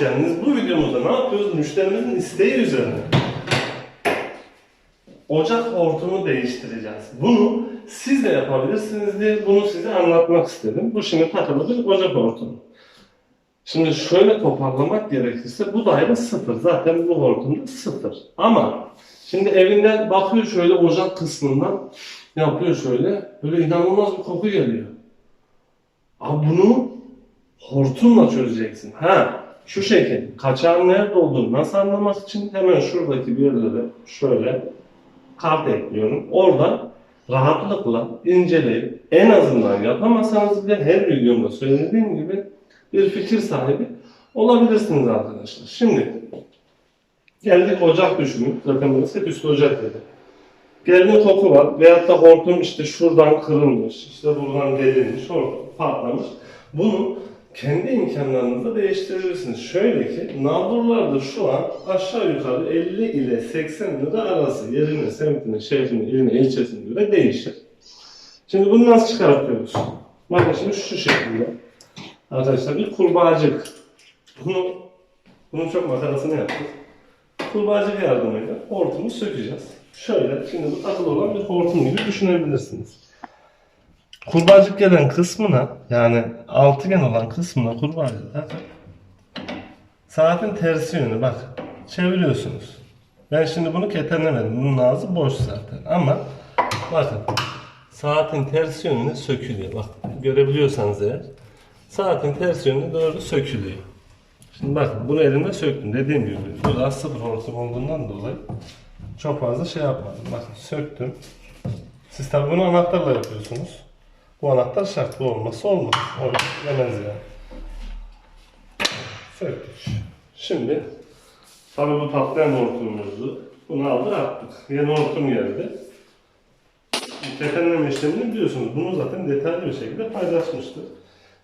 geldiniz. Bu videomuzda ne yapıyoruz? Müşterimizin isteği üzerine ocak hortumu değiştireceğiz. Bunu siz de yapabilirsiniz diye bunu size anlatmak istedim. Bu şimdi takılı bir ocak hortumu. Şimdi şöyle toparlamak gerekirse bu daire sıfır. Zaten bu hortumda sıfır. Ama şimdi evinde bakıyor şöyle ocak kısmından yapıyor şöyle. Böyle inanılmaz bir koku geliyor. Abi bunu hortumla çözeceksin. Ha şu şekil. Kaçağın nerede olduğunu nasıl anlamak için hemen şuradaki bir yerlere şöyle kart ekliyorum. Orada rahatlıkla inceleyip en azından yapamasanız bile her videomda söylediğim gibi bir fikir sahibi olabilirsiniz arkadaşlar. Şimdi geldik ocak düşünün. Zaten burası hep üstü ocak dedi. Geldi koku var veyahut da hortum işte şuradan kırılmış, işte buradan delinmiş, hortum patlamış. Bunu kendi imkanlarınızla değiştirebilirsiniz. Şöyle ki nalburlarda şu an aşağı yukarı 50 ile 80 lira arası yerine, semtine, şehrine, iline, ilçesine göre değişir. Şimdi bunu nasıl çıkartıyoruz? Bakın şimdi şu şekilde. Arkadaşlar bir kurbağacık. Bunu bunun çok makarasını yaptık. Kurbağacık yardımıyla hortumu sökeceğiz. Şöyle şimdi bu takılı olan bir hortum gibi düşünebilirsiniz. Kurbağacık gelen kısmına yani altıgen olan kısmına kurbağacık saatin tersi yönü bak çeviriyorsunuz. Ben şimdi bunu ketenlemedim. Bunun ağzı boş zaten ama bakın saatin tersi yönüne sökülüyor. Bak görebiliyorsanız eğer saatin ters yönüne doğru sökülüyor. Şimdi bakın bunu elimle söktüm. Dediğim gibi burada sıfır hortum olduğundan dolayı çok fazla şey yapmadım. Bakın söktüm. Siz tabi bunu anahtarla yapıyorsunuz. Bu anahtar şart. Bu olmazsa olmaz. O yani. Söktük. Şimdi tabi bu patlayan hortumumuzu bunu aldık attık. Yeni hortum geldi. Ketenleme işlemini biliyorsunuz. Bunu zaten detaylı bir şekilde paylaşmıştık.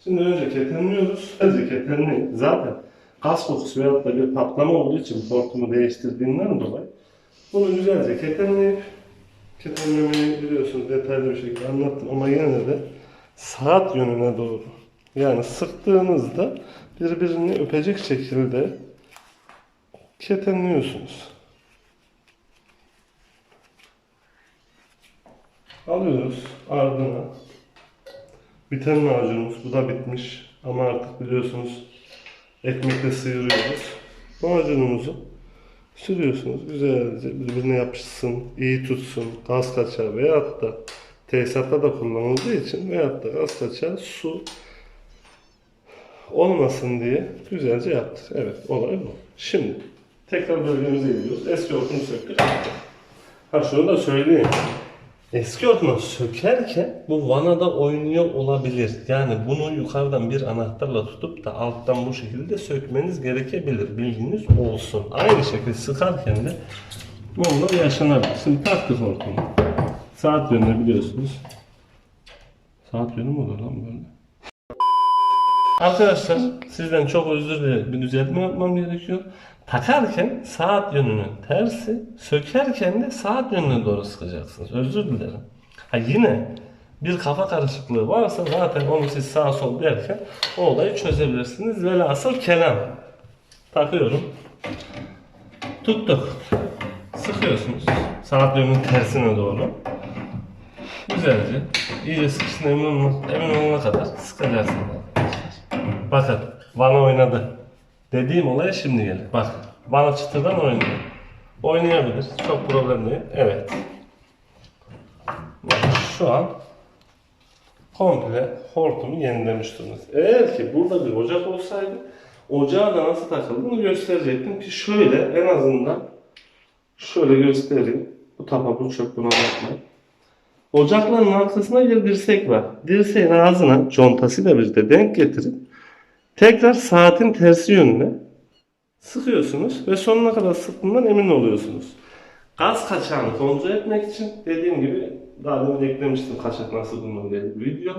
Şimdi önce ketenliyoruz. Önce ketenli zaten gaz kokusu veyahut da bir patlama olduğu için hortumu değiştirdiğinden dolayı bunu güzelce ketenleyip ketenlemeyi biliyorsunuz detaylı bir şekilde anlattım ama yine de saat yönüne doğru yani sıktığınızda birbirini öpecek şekilde ketenliyorsunuz. Alıyoruz ardına biten macunumuz. Bu da bitmiş. Ama artık biliyorsunuz ekmekle sıyırıyoruz. Macunumuzu sürüyorsunuz. Güzelce birbirine yapışsın, iyi tutsun, gaz kaçağı veyahut da tesisatta da kullanıldığı için veyahut da gaz kaçağı su olmasın diye güzelce yaptık. Evet olay bu. Şimdi tekrar bölgemize gidiyoruz. Eski hortumu söktük. Ha şunu da söyleyeyim. Eski hortumu sökerken bu vanada oynuyor olabilir. Yani bunu yukarıdan bir anahtarla tutup da alttan bu şekilde sökmeniz gerekebilir. Bilginiz olsun. Aynı şekilde sıkarken de bunlar yaşanabilir. Şimdi taktık hortumu. Saat yönünü biliyorsunuz. Saat yönü mü olur lan böyle? Arkadaşlar sizden çok özür dilerim. Bir düzeltme yapmam gerekiyor. Takarken saat yönünün tersi, sökerken de saat yönüne doğru sıkacaksınız. Özür dilerim. Ha yine bir kafa karışıklığı varsa zaten onu siz sağ sol derken o olayı çözebilirsiniz. Velhasıl kelam. Takıyorum. Tuttuk. Sıkıyorsunuz. Saat yönünün tersine doğru. Güzelce iyice sıkışın emin olana, emin olana kadar sıkacaksınız. Bakın bana oynadı. Dediğim olay şimdi gelir. Bak bana çıtırdan oynuyor. Oynayabilir. Çok problem değil. Evet. Bak, Şu an komple hortumu yenilemiş durumda. Eğer ki burada bir ocak olsaydı ocağa da nasıl takıldığını gösterecektim ki şöyle en azından şöyle göstereyim. Bu tapa bu çöp buna bakmayın. Ocakların arkasında bir dirsek var. Dirseğin ağzına contasıyla birlikte denk getirip tekrar saatin tersi yönüne sıkıyorsunuz ve sonuna kadar sıktığından emin oluyorsunuz. Gaz kaçağını kontrol etmek için dediğim gibi daha demin eklemiştim kaçak nasıl bulunur diye bir video.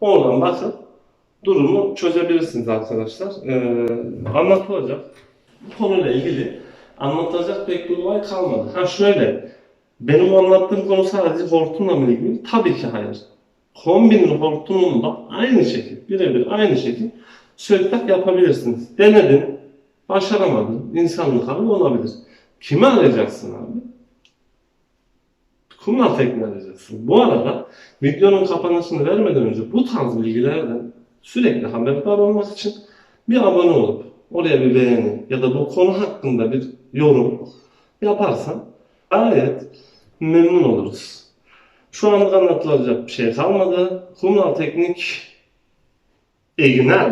Oradan bakıp durumu çözebilirsiniz arkadaşlar. Ee, anlatılacak. Bu konuyla ilgili anlatacak pek bir olay kalmadı. Ha şöyle, benim anlattığım konu sadece hortumla mı ilgili? Tabii ki hayır. Kombinin hortumunu da aynı şekil, birebir aynı şekil söktak yapabilirsiniz. Denedim. Başaramadın. İnsanlık hali olabilir. Kimi arayacaksın abi? Kumral tekniği arayacaksın. Bu arada videonun kapanışını vermeden önce bu tarz bilgilerden sürekli haberdar olmak için bir abone olup oraya bir beğeni ya da bu konu hakkında bir yorum yaparsan gayet memnun oluruz. Şu anlık anlatılacak bir şey kalmadı. Kumral teknik iyi günler.